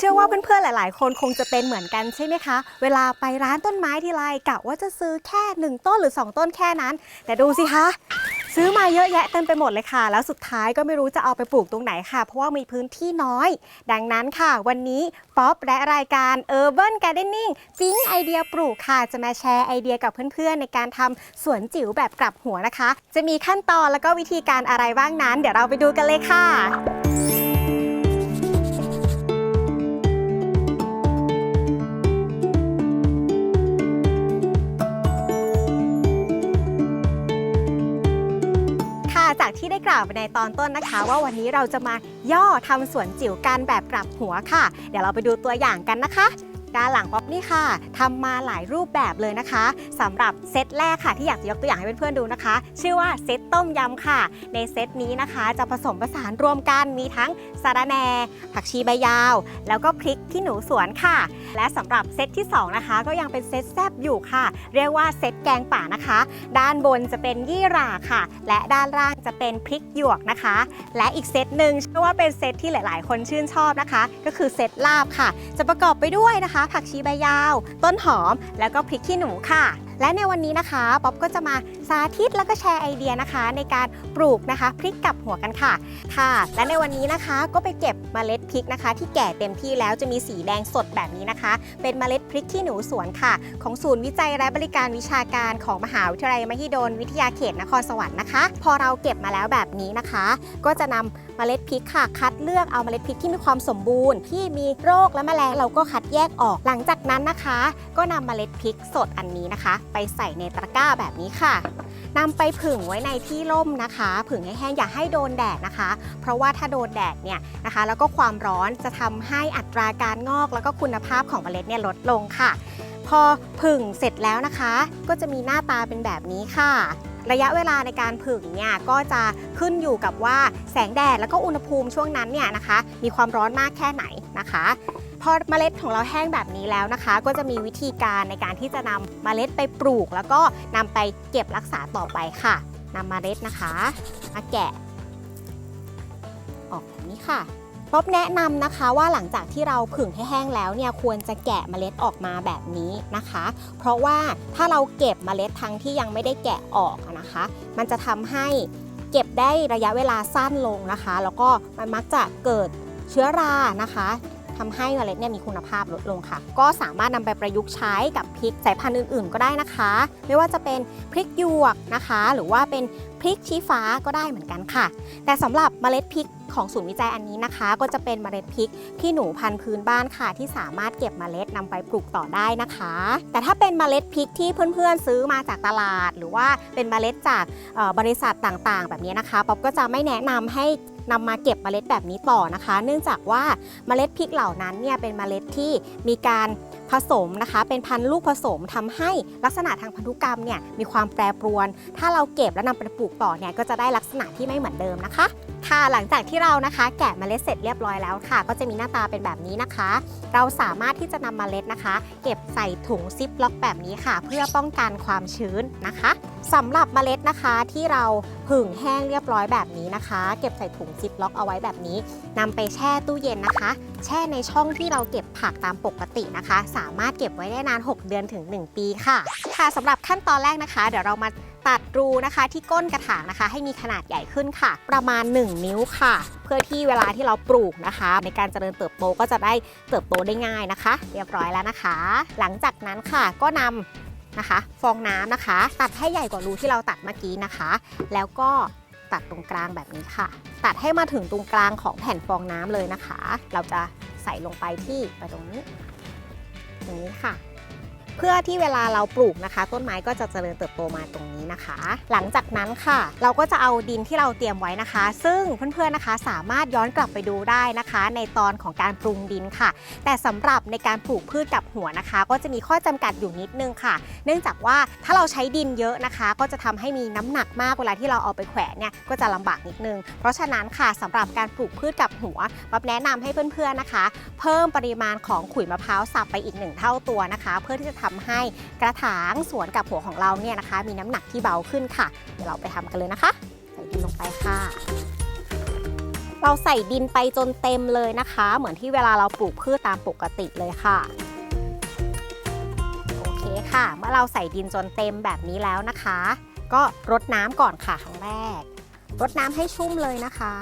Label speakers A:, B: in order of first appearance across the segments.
A: เชื่อว่าเพื่อนๆ หลายๆ คนคงจะเป็นเหมือนกันใช่ไหมคะ เวลาไปร้านต้นไม้ทีไรกะว่าจะซื้อแค่ 1 ต้นหรือ 2 ต้นแค่นั้น แต่ดูสิคะ ซื้อมาเยอะแยะเต็มไปหมดเลยค่ะ แล้วสุดท้ายก็ไม่รู้จะเอาไปปลูกตรงไหนค่ะ เพราะว่ามีพื้นที่น้อย ดังนั้นค่ะ วันนี้ป๊อปและรายการ Urban Gardening ปิ๊งไอเดียปลูกค่ะ จะมาแชร์ไอเดียกับเพื่อนๆ ในการทำสวนจิ๋วแบบกลับหัวนะคะ จะมีขั้นตอนแล้วก็วิธีการอะไรบ้างนั้น เดี๋ยวเราไปดูกันเลยค่ะ จากที่ได้กล่าวไปในตอนต้นนะคะ ว่าวันนี้เราจะมาย่อทำสวนจิ๋วกันแบบกลับหัวค่ะ เดี๋ยวเราไปดูตัวอย่างกันนะคะ ด้านหลังป๊อปนี่ค่ะทำมาหลายรูปแบบเลยนะคะสำหรับเซตแรกค่ะที่อยากจะยกตัวอย่างให้เพื่อนๆดูนะคะ ชื่อว่าเซตต้มยำค่ะ ในเซตนี้นะคะ จะผสมผสานรวมกันมีทั้งสาระแหน่ผักชีใบยาว แล้วก็พริกขี้หนูสวนค่ะ และสำหรับเซตที่สองนะคะ ก็ยังเป็นเซตแซบอยู่ค่ะ เรียกว่าเซตแกงป่านะคะ ด้านบนจะเป็นยี่หร่าค่ะ และด้านล่างจะเป็นพริกหยวกนะคะ และอีกเซตหนึ่งเชื่อว่าเป็นเซตที่หลาย ๆ คนชื่นชอบนะคะ ก็คือเซตลาบค่ะ จะประกอบไปด้วยนะคะผักชีใบยาว ต้นหอม แล้วก็พริกขี้หนูค่ะ และในวันนี้นะคะป๊อปก็จะมาสาธิตแล้วก็แชร์ไอเดียนะคะ ในการปลูกนะคะพริกกับหัวกันค่ะค่ะ และในวันนี้นะคะก็ไปเก็บเมล็ดพริกนะคะ ที่แก่เต็มที่แล้วจะมีสีแดงสดแบบนี้นะคะ เป็นเมล็ดพริกขี้หนูสวนค่ะ ของศูนย์วิจัยและบริการวิชาการของมหาวิทยาลัยมหิดลวิทยาเขตนครสวรรค์นะคะ พอเราเก็บมาแล้วแบบนี้นะคะ ก็จะนำ เมล็ดพริกค่ะ คัดเลือกเอาเมล็ดพริกที่มีความสมบูรณ์ ที่มีโรคและแมลงเราก็คัดแยกออก หลังจากนั้นนะคะ ก็นำเมล็ดพริกสดอันนี้นะคะ ไปใส่ในตะกร้าแบบนี้ค่ะนำไปผึ่งไว้ในที่ร่มนะคะ ผึ่งให้แห้งอย่าให้โดนแดดนะคะ เพราะว่าถ้าโดนแดดเนี่ยนะคะ แล้วก็ความร้อนจะทำให้อัตราการงอก แล้วก็คุณภาพของเมล็ดเนี่ยลดลงค่ะ พอผึ่งเสร็จแล้วนะคะ ก็จะมีหน้าตาเป็นแบบนี้ค่ะ ระยะเวลาในการผึ่งเนี่ยก็จะขึ้นอยู่กับว่าแสงแดดแล้วก็อุณหภูมิช่วงนั้นเนี่ยนะคะ มีความร้อนมากแค่ไหนนะคะพอเมล็ดของเราแห้งแบบนี้แล้วนะคะ ก็จะมีวิธีการในการที่จะนำเมล็ดไปปลูก แล้วก็นำไปเก็บรักษาต่อไปค่ะนำเมล็ดนะคะ มาแกะ ออกแบบนี้ค่ะ ป๊อบแนะนำนะคะว่าหลังจากที่เราผึ่งให้แห้งแล้วเนี่ยควรจะแกะเมล็ดออกมาแบบนี้นะคะ เพราะว่าถ้าเราเก็บเมล็ดทั้งที่ยังไม่ได้แกะออกนะคะ มันจะทำให้เก็บได้ระยะเวลาสั้นลงนะคะ แล้วก็มันมักจะเกิดเชื้อรานะคะ ทำให้เมล็ดเนี่ยมีคุณภาพลดลงค่ะ ก็สามารถนำไปประยุกต์ใช้กับพริกสายพันธุ์อื่นๆ ก็ได้นะคะ ไม่ว่าจะเป็นพริกหยวกนะคะ หรือว่าเป็นพริกชี้ฟ้าก็ได้เหมือนกันค่ะ แต่สำหรับเมล็ดพริกของศูนย์วิจัยอันนี้นะคะ ก็จะเป็นเมล็ดพริกที่หนูพันธุ์พื้นบ้านค่ะ ที่สามารถเก็บเมล็ดนำไปปลูกต่อได้นะคะ แต่ถ้าเป็นเมล็ดพริกที่เพื่อนๆซื้อมาจากตลาด หรือว่าเป็นเมล็ดจากบริษัทต่างๆ แบบนี้นะคะป๊อปก็จะไม่แนะนำให้ นำมาเก็บเมล็ดแบบนี้ต่อนะคะ เนื่องจากว่าเมล็ดพริกเหล่านั้นเนี่ยเป็นเมล็ดที่มีการผสมนะคะ เป็นพันธุ์ลูกผสมทำให้ลักษณะทางพันธุกรรมเนี่ยมีความแปรปรวน ถ้าเราเก็บแล้วนำไปปลูกต่อเนี่ยก็จะได้ลักษณะที่ไม่เหมือนเดิมนะคะ ค่ะหลังจากที่เรานะคะ แกะเมล็ดเสร็จเรียบร้อยแล้วค่ะ ก็จะมีหน้าตาเป็นแบบนี้นะคะ เราสามารถที่จะนำเมล็ดนะคะ เก็บใส่ถุงซิปล็อกแบบนี้ค่ะ เพื่อป้องกันความชื้นนะคะสำหรับเมล็ดนะคะที่เราผึ่งแห้งเรียบร้อยแบบนี้นะคะ เก็บใส่ถุงซิปล็อกเอาไว้แบบนี้นำไปแช่ตู้เย็นนะคะ แช่ในช่องที่เราเก็บผักตามปกตินะคะ สามารถเก็บไว้ได้นาน 6 เดือนถึง 1 ปีค่ะ ค่ะสำหรับขั้นตอนแรกนะคะ เดี๋ยวเรามาตัดรูนะคะที่ก้นกระถางนะคะ ให้มีขนาดใหญ่ขึ้นค่ะ ประมาณ 1 นิ้วค่ะ เพื่อที่เวลาที่เราปลูกนะคะ ในการเจริญเติบโตก็จะได้เติบโตได้ง่ายนะคะ เรียบร้อยแล้วนะคะ หลังจากนั้นค่ะก็นำ นะคะ ฟองน้ำนะคะ ตัดให้ใหญ่กว่ารูที่เราตัดเมื่อกี้นะคะ แล้วก็ตัดตรงกลางแบบนี้ค่ะ ตัดให้มาถึงตรงกลางของแผ่นฟองน้ำเลยนะคะ เราจะใส่ลงไปที่ไปตรงนี้ตรงนี้ค่ะ เพื่อที่เวลาเราปลูกนะคะ ต้นไม้ก็จะเจริญเติบโตมาตรงนี้นะคะ หลังจากนั้นค่ะ เราก็จะเอาดินที่เราเตรียมไว้นะคะ ซึ่งเพื่อนๆนะคะ สามารถย้อนกลับไปดูได้นะคะ ในตอนของการปรุงดินค่ะ แต่สำหรับในการปลูกพืชกับหัวนะคะ ก็จะมีข้อจำกัดอยู่นิดนึงค่ะ เนื่องจากว่าถ้าเราใช้ดินเยอะนะคะ ก็จะทำให้มีน้ำหนักมากเวลาที่เราเอาไปแขวนเนี่ยก็จะลำบากนิดนึง เพราะฉะนั้นค่ะสำหรับการปลูกพืชกับหัวป๊อบแนะนำให้เพื่อนๆนะคะ เพิ่มปริมาณของขุยมะพร้าวสับไปอีกหนึ่งเท่าตัวนะคะ เพื่อที่จะทำให้กระถางสวนกับหัวของเราเนี่ยนะคะ มีน้ำหนักที่เบาขึ้นค่ะ เดี๋ยวเราไปทำกันเลยนะคะ ใส่ดินลงไปค่ะ เราใส่ดินไปจนเต็มเลยนะคะ เหมือนที่เวลาเราปลูกพืชตามปกติเลยค่ะโอเคค่ะ เมื่อเราใส่ดินจนเต็มแบบนี้แล้วนะคะ ก็รดน้ำก่อนค่ะครั้งแรกรดน้ำให้ชุ่มเลยนะคะ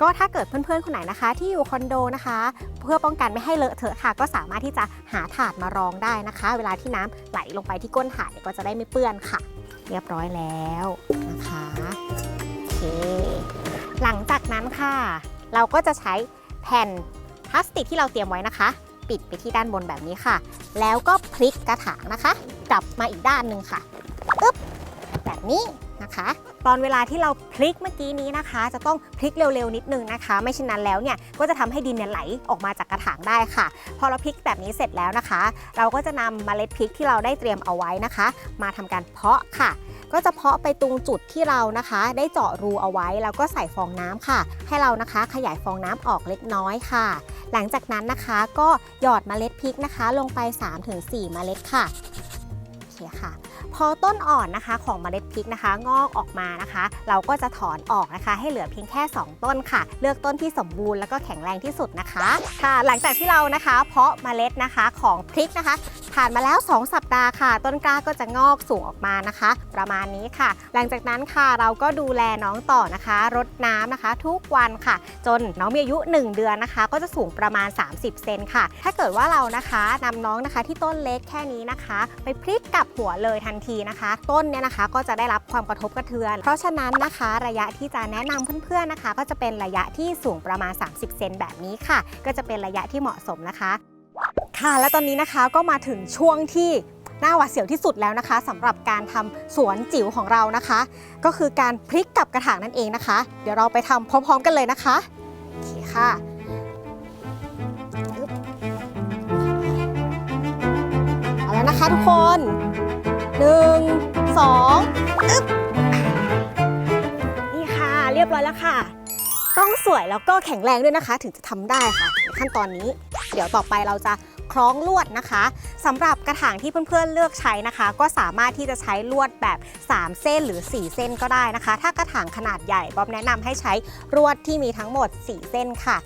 A: ก็ถ้าเกิดเพื่อนๆคนไหนนะคะ ที่อยู่คอนโดนะคะ เพื่อป้องกันไม่ให้เลอะเทอะค่ะ ก็สามารถที่จะหาถาดมารองได้นะคะ เวลาที่น้ำไหลลงไปที่ก้นถาดเนี่ยก็จะได้ไม่เปื้อนค่ะ เรียบร้อยแล้วนะคะโอเคหลังจากนั้นค่ะ เราก็จะใช้แผ่นพลาสติกที่เราเตรียมไว้นะคะ ปิดไปที่ด้านบนแบบนี้ค่ะ แล้วก็พลิกกระถางนะคะ กลับมาอีกด้านหนึ่งค่ะอึ๊บแบบนี้ นะคะ ตอนเวลาที่เราพลิกเมื่อกี้นี้นะคะ จะต้องพลิกเร็วๆนิดนึงนะคะ ไม่เช่นนั้นแล้วเนี่ยก็จะทำให้ดินเนี่ยไหลออกมาจากกระถางได้ค่ะ พอเราพลิกแบบนี้เสร็จแล้วนะคะ เราก็จะนำเมล็ดพริกที่เราได้เตรียมเอาไว้นะคะ มาทำการเพาะค่ะ ก็จะเพาะไปตรงจุดที่เรานะคะ ได้เจาะรูเอาไว้แล้วก็ใส่ฟองน้ำค่ะ ให้เรานะคะขยายฟองน้ำออกเล็กน้อยค่ะ หลังจากนั้นนะคะก็หยอดเมล็ดพริกนะคะ ลงไป 3-4 เมล็ดค่ะโอเคค่ะ พอต้นอ่อนนะคะของเมล็ดพริกนะคะ งอกออกมานะคะ เราก็จะถอนออกนะคะ ให้เหลือเพียงแค่ 2 ต้นค่ะ เลือกต้นที่สมบูรณ์แล้วก็แข็งแรงที่สุดนะคะค่ะ หลังจากที่เรานะคะ เพาะเมล็ดนะคะของพริกนะคะ ผ่านมาแล้ว 2 สัปดาห์ค่ะ ต้นกล้าก็จะงอกสูงออกมานะคะ ประมาณนี้ค่ะ หลังจากนั้นค่ะเราก็ดูแลน้องต่อนะคะรดน้ำนะคะ ทุกวันค่ะ จนน้องมีอายุ 1 เดือนนะคะ ก็จะสูงประมาณ 30 เซนค่ะ ถ้าเกิดว่าเรานะคะนำน้องนะคะที่ต้นเล็กแค่นี้นะคะ ไปพลิกกับหัวเลยทันทีนะคะ ต้นเนี่ยนะคะก็จะได้รับความกระทบกระเทือน เพราะฉะนั้นนะคะระยะที่จะแนะนำเพื่อนๆนะคะ ก็จะเป็นระยะที่สูงประมาณ 30 เซนแบบนี้ค่ะ ก็จะเป็นระยะที่เหมาะสมนะคะ ค่ะและตอนนี้นะคะก็มาถึงช่วงที่น่าหวาดเสียวที่สุดแล้วนะคะสำหรับการทำสวนจิ๋วของเรานะคะ ก็คือการพลิกกลับกระถางนั่นเองนะคะ เดี๋ยวเราไปทำพร้อม ๆ กันเลยนะคะโอเคค่ะเอาแล้วนะคะทุกคน หนึ่งสองอึ๊บนี่ค่ะ เรียบร้อยแล้วค่ะ ต้องสวยแล้วก็แข็งแรงด้วยนะคะ ถึงจะทำได้ค่ะในขั้นตอนนี้ เดี๋ยวต่อไปเราจะ คล้องลวดนะคะสำหรับกระถางที่เพื่อนๆเลือกใช้นะคะ ก็สามารถที่จะใช้ลวดแบบ 3 เส้นหรือ 4 เส้นก็ได้นะคะ ถ้ากระถางขนาดใหญ่บ๊อบแนะนำให้ใช้ลวดที่มีทั้งหมด 4 เส้นค่ะ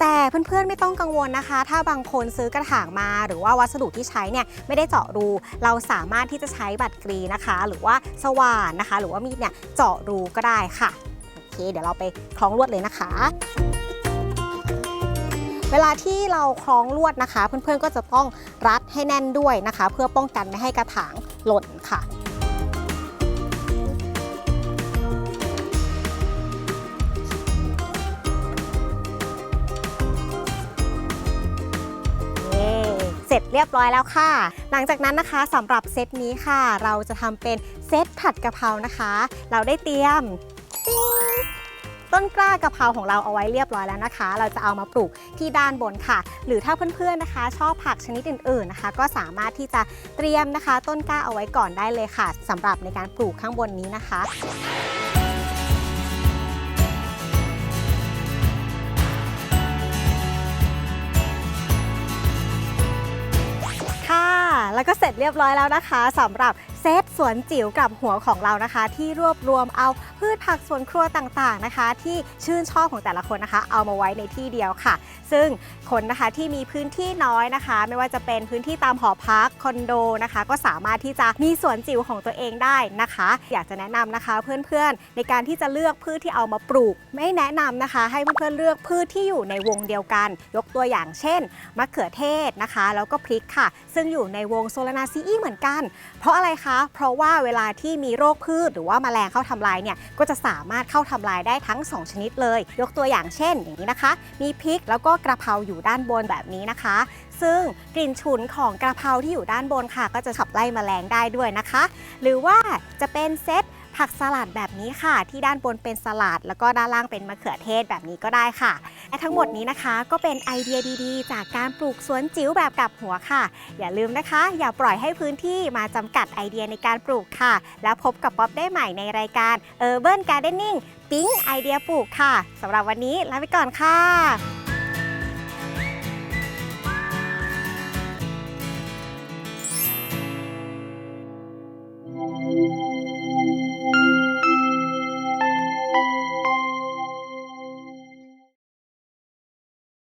A: แต่เพื่อนๆไม่ต้องกังวลนะคะ ถ้าบางคนซื้อกระถางมา หรือว่าวัสดุที่ใช้เนี่ยไม่ได้เจาะรู เราสามารถที่จะใช้บัตรกรีนะคะ หรือว่าสว่านนะคะ หรือว่ามีดเนี่ยเจาะรูก็ได้ค่ะโอเคเดี๋ยวเราไปคล้องลวดเลยนะคะ เวลาที่เราคล้องลวดนะคะ เพื่อนๆก็จะต้องรัดให้แน่นด้วยนะคะ เพื่อป้องกันไม่ให้กระถางหล่นค่ะเสร็จเรียบร้อยแล้วค่ะ หลังจากนั้นนะคะสำหรับเซตนี้ค่ะ เราจะทำเป็นเซตผัดกะเพรานะคะ เราได้เตรียมติ๊ง ต้นกล้ากะเพราของเราเอาไว้เรียบร้อยแล้วนะคะ เราจะเอามาปลูกที่ด้านบนค่ะ หรือถ้าเพื่อนๆนะคะ ชอบผักชนิดอื่นๆนะคะ ก็สามารถที่จะเตรียมนะคะ ต้นกล้าเอาไว้ก่อนได้เลยค่ะสำหรับในการปลูกข้างบนนี้นะคะค่ะแล้วก็เสร็จเรียบร้อยแล้วนะคะสำหรับ เซตสวนจิ๋วกับหัวของเรานะคะ ที่รวบรวมเอาพืชผักสวนครัวต่างๆนะคะ ที่ชื่นชอบของแต่ละคนนะคะ เอามาไว้ในที่เดียวค่ะ ซึ่งคนนะคะที่มีพื้นที่น้อยนะคะ ไม่ว่าจะเป็นพื้นที่ตามหอพักคอนโดนะคะ ก็สามารถที่จะมีสวนจิ๋วของตัวเองได้นะคะ อยากจะแนะนำนะคะเพื่อนๆ ในการที่จะเลือกพืชที่เอามาปลูก ไม่แนะนำนะคะ ให้เพื่อนๆเลือกพืชที่อยู่ในวงเดียวกัน ยกตัวอย่างเช่นมะเขือเทศนะคะ แล้วก็พริกค่ะ ซึ่งอยู่ในวงโซลานาซีอีเหมือนกัน เพราะอะไรคะเพราะว่าเวลาที่มีโรคพืชหรือว่าแมลงเข้าทำลายเนี่ยก็จะสามารถเข้าทำลายได้ทั้ง 2 ชนิดเลย ยกตัวอย่างเช่น อย่างนี้นะคะ มีพริกแล้วก็กระเพราอยู่ด้านบนแบบนี้นะคะ ซึ่งกลิ่นฉุนของกระเพราที่อยู่ด้านบนค่ะ ก็จะขับไล่แมลงได้ด้วยนะคะ หรือว่าจะเป็นเซต ผักสลัดแบบนี้ค่ะ ที่ด้านบนเป็นสลัด แล้วก็ด้านล่างเป็นมะเขือเทศแบบนี้ก็ได้ค่ะ และทั้งหมดนี้นะคะ ก็เป็นไอเดียดีๆ จากการปลูกสวนจิ๋วแบบกับหัวค่ะ อย่าลืมนะคะ อย่าปล่อยให้พื้นที่มาจำกัดไอเดียในการปลูกค่ะ แล้วพบกับป๊อบได้ใหม่ในรายการ Urban Gardening ปิ๊งไอเดียปลูกค่ะสำหรับวันนี้ลาไปก่อนค่ะ